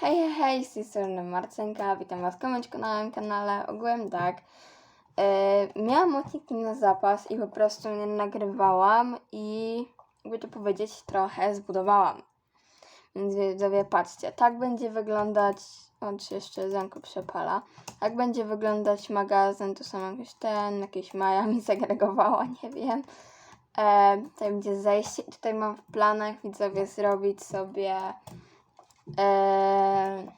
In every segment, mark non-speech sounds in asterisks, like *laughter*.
Hej, hej, hej, z tej strony Marcenka, witam was w na moim kanale. Ogółem tak, e, miałam odcinki na zapas i po prostu nie nagrywałam i jakby to powiedzieć, trochę zbudowałam. Więc widzowie, patrzcie, tak będzie wyglądać, on się jeszcze zamku przepala, tak będzie wyglądać magazyn, tu są jakieś ten, jakieś Maja mi segregowała, *laughs* nie wiem. E, tutaj będzie zejście tutaj mam w planach widzowie zrobić sobie Eee,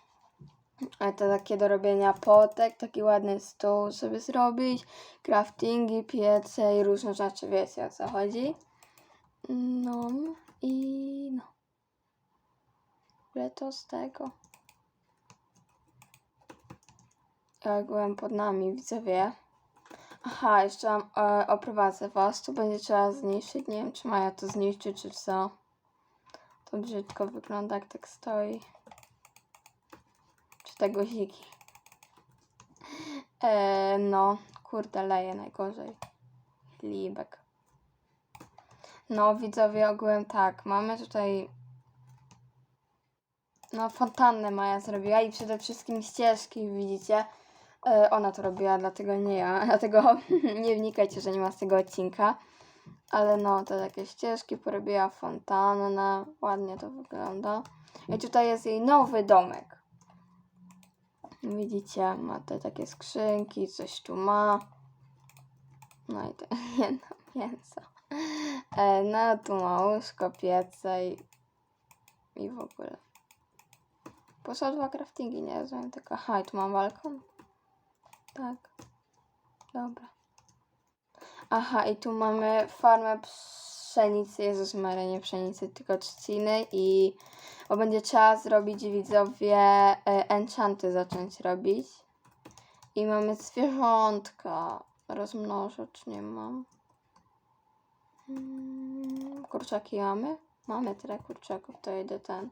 to takie do robienia potek, taki ładny stół sobie zrobić, craftingi, piece i różne rzeczy, wiecie o co chodzi. No i no. Ile to z tego? Ja byłem pod nami, widzowie. Aha, jeszcze mam, e, oprowadzę was. Tu będzie trzeba zniszczyć. Nie wiem, czy mają to zniszczyć, czy co. To brzydko wygląda, jak tak stoi. Czy te guziki. E, no, kurde, leje najgorzej. Libek. No, widzowie, ogółem tak. Mamy tutaj... No, fontannę Maja zrobiła i przede wszystkim ścieżki, widzicie? E, ona to robiła, dlatego nie ja. *laughs* Dlatego *laughs* nie wnikajcie, że nie ma z tego odcinka. Ale no, to takie ścieżki porobiła fontannę. Ładnie to wygląda. I tutaj jest jej nowy domek. Widzicie, ma te takie skrzynki, coś tu ma. No i to *laughs* jedno mięso. E, no, tu ma łóżko, piece i, i w ogóle. Poszła dwa craftingi, nie rozumiem tylko. Aha, i tu mam balkon. Tak. Dobra. Aha, i tu mamy farmę pszenicy, Jezus Maria, nie pszenicy, tylko trzciny i bo będzie trzeba zrobić, widzowie, e, enchanty zacząć robić. I mamy zwierzątka. Rozmnożyć nie mam. Mm, kurczaki mamy? Mamy tyle kurczaków, to idę ten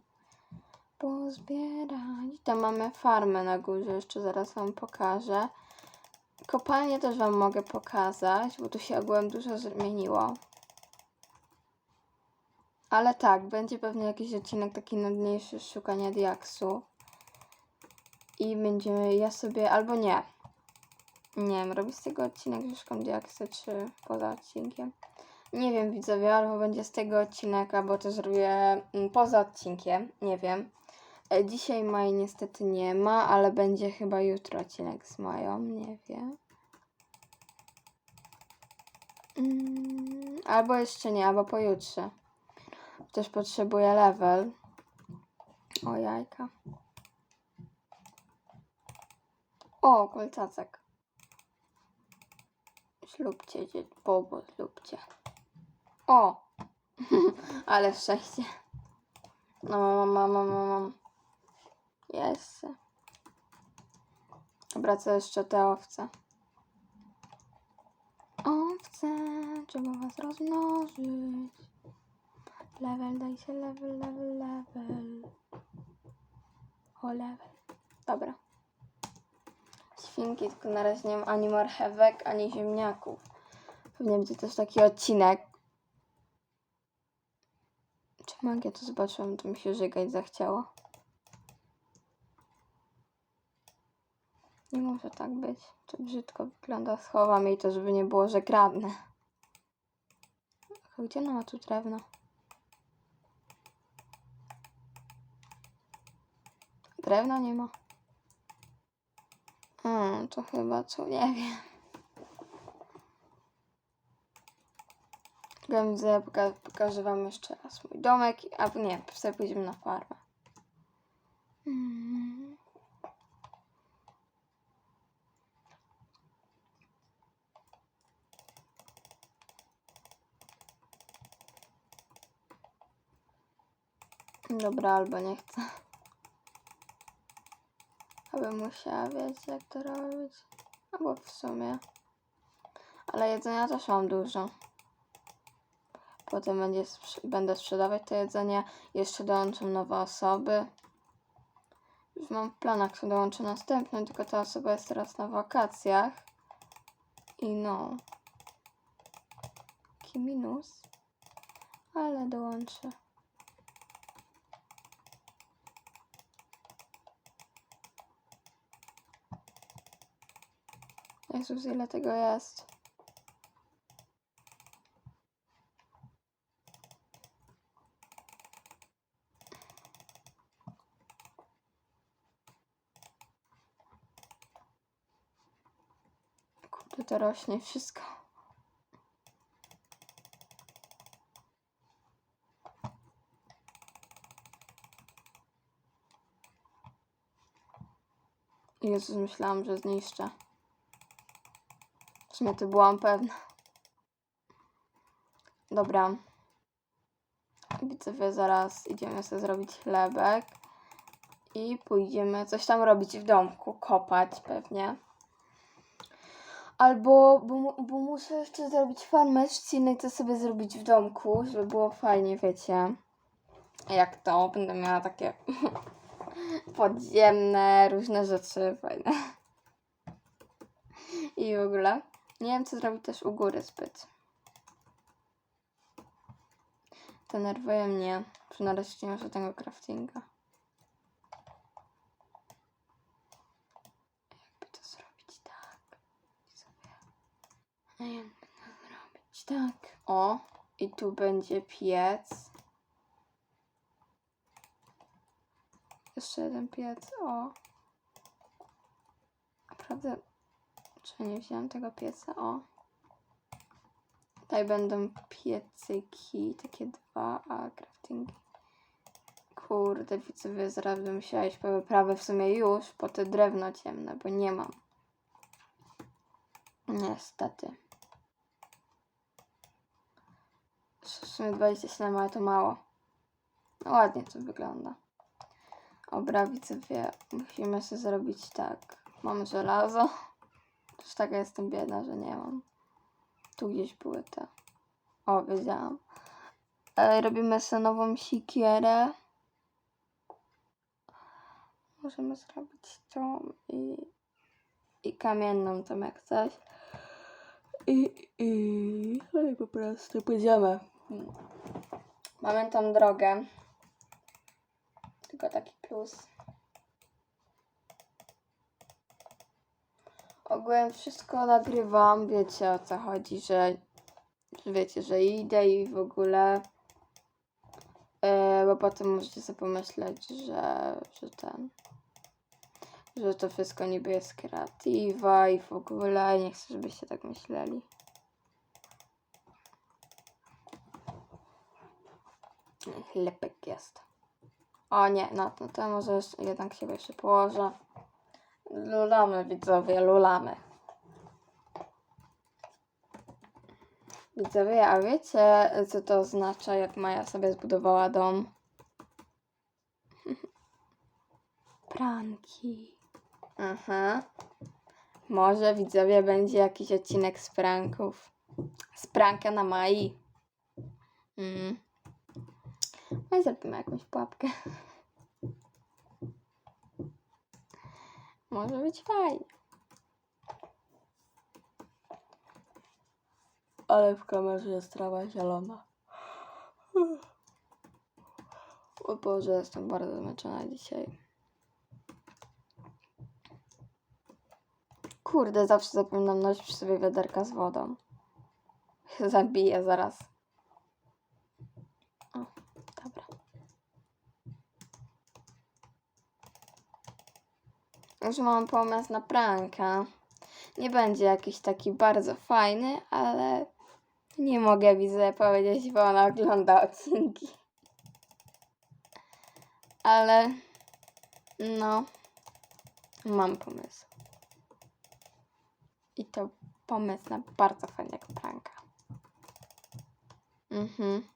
pozbierać. Tam mamy farmę na górze, jeszcze zaraz wam pokażę. Kopalnię też Wam mogę pokazać, bo tu się ogółem dużo zmieniło. Ale tak, będzie pewnie jakiś odcinek taki nudniejszy szukania diaksu. I będziemy, ja sobie, albo nie. Nie wiem, robię z tego odcinek, że szukam diaksu, czy poza odcinkiem. Nie wiem, widzowie, albo będzie z tego odcinek, albo to zrobię mm, poza odcinkiem, nie wiem. E, Dzisiaj Maj niestety nie ma, ale będzie chyba jutro odcinek z Mają, nie wiem. Mm, albo jeszcze nie, albo pojutrze. Też potrzebuję level. O jajka. O, kolcacek. Ślubcie, bobo, ślubcie. O! *laughs* Ale szczęście. No, mam, mam, mam, mam. Jest. Dobra, co jeszcze te owce? Owce, trzeba was rozmnożyć. Level, daj się level, level, level. O, level. Dobra. Świnki, tylko na razie nie mam ani marchewek, ani ziemniaków. Pewnie będzie też taki odcinek. Czy magię to zobaczyłam, to mi się żygać zachciało. Nie może tak być. To brzydko wygląda. Schowam jej to, żeby nie było, że kradnę. Gdzie ona ma tu drewno? Drewna nie ma. Hmm, to chyba co, nie wiem. Widzę, poka pokażę wam jeszcze raz mój domek, a nie, sobie pójdziemy na farmę. Mm. Dobra, albo nie chcę. Abym musiała wiedzieć, jak to robić. Albo w sumie. Ale jedzenia też mam dużo. Potem będzie, będę sprzedawać to jedzenie. Jeszcze dołączą nowe osoby. Już mam w planach, kto dołączy następny, tylko ta osoba jest teraz na wakacjach. I no. Taki minus. Ale dołączę. Jezus, ile tego jest. Kurde, to rośnie wszystko. Jezus, myślałam, że zniszczę. Sumie to byłam pewna. Dobra. Widzowie, zaraz idziemy sobie zrobić chlebek. I pójdziemy coś tam robić w domku. Kopać pewnie. Albo, bo, bo muszę jeszcze zrobić farmę trzcinnej, co sobie zrobić w domku, żeby było fajnie, wiecie. Jak to, będę miała takie *laughs* podziemne, różne rzeczy fajne. I w ogóle. Nie wiem, co zrobić też u góry zbyt. Denerwuje mnie, że nareszcie nie ma żadnego craftinga. Jakby to zrobić tak. Sobie. Nie wiem, jak to zrobić tak. O, i tu będzie piec. Jeszcze jeden piec, o. Naprawdę, czy nie wziąłem tego pieca, o. Tutaj będą piecyki, takie dwa, a craftingi. Kurde, widzowie, zaraz bym musiała iść po wyprawę w sumie już, po te drewno ciemne, bo nie mam. Niestety. W sumie 27, ale to mało. No ładnie to wygląda. Dobra, widzowie, musimy sobie zrobić tak. Mam żelazo. Już taka jestem biedna, że nie mam. Tu gdzieś były te. O, wiedziałam. E, robimy sobie nową sikierę. Możemy zrobić tą i, i kamienną tam jak coś. I, i, no i po prostu pójdziemy. Mamy tą drogę. Tylko taki plus. Ogółem wszystko nagrywam, wiecie o co chodzi, że, wiecie, że idę i w ogóle. E, bo potem możecie sobie pomyśleć, że, że ten. Że to wszystko niby jest kreatywa i w ogóle nie chcę, żebyście tak myśleli. Chlebek jest. O nie, no to, to może jednak się jeszcze położę. Lulamy widzowie, lulamy. Widzowie, a wiecie co to oznacza, jak Maja sobie zbudowała dom? *laughs* Pranki. Aha. Może widzowie będzie jakiś odcinek z pranków. Z pranka na Mai. Mm. No i zrobimy jakąś pułapkę. *laughs* Może być fajnie. Ale w kamerze jest trawa zielona. O Boże, jestem bardzo zmęczona dzisiaj. Kurde, zawsze zapominam nosić przy sobie wiaderka z wodą. Zabiję zaraz. O, dobra. Już mam pomysł na pranka. Nie będzie jakiś taki bardzo fajny, ale nie mogę widzę powiedzieć, bo ona ogląda odcinki. Ale no, mam pomysł. I to pomysł na bardzo fajnego pranka. Mhm.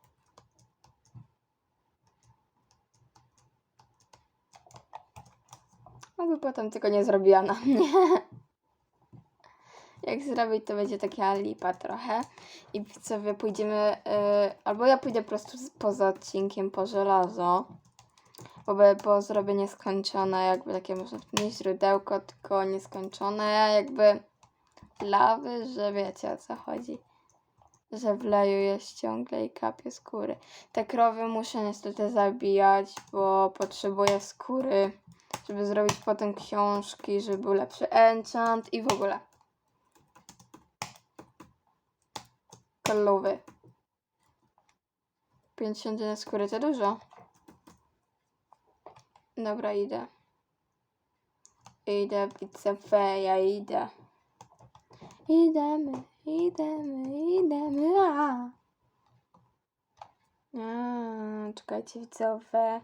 Oby potem tylko nie zrobiła na *laughs* mnie. Jak zrobić, to będzie taka lipa trochę. I widzowie, pójdziemy, yy, albo ja pójdę po prostu poza odcinkiem po żelazo. Bo, bo zrobię nieskończone, jakby takie może nie źródełko, tylko nieskończone, jakby lawy, że wiecie o co chodzi. Że wleju jest ciągle i kapie skóry. Te krowy muszę niestety zabijać, bo potrzebuję skóry, żeby zrobić potem książki, żeby był lepszy enchant i w ogóle. Kalowy. 51 skóry to dużo. Dobra, idę. Idę, pizza feja, idę. Idziemy, idziemy, idziemy. A. A, czekajcie, widzowie.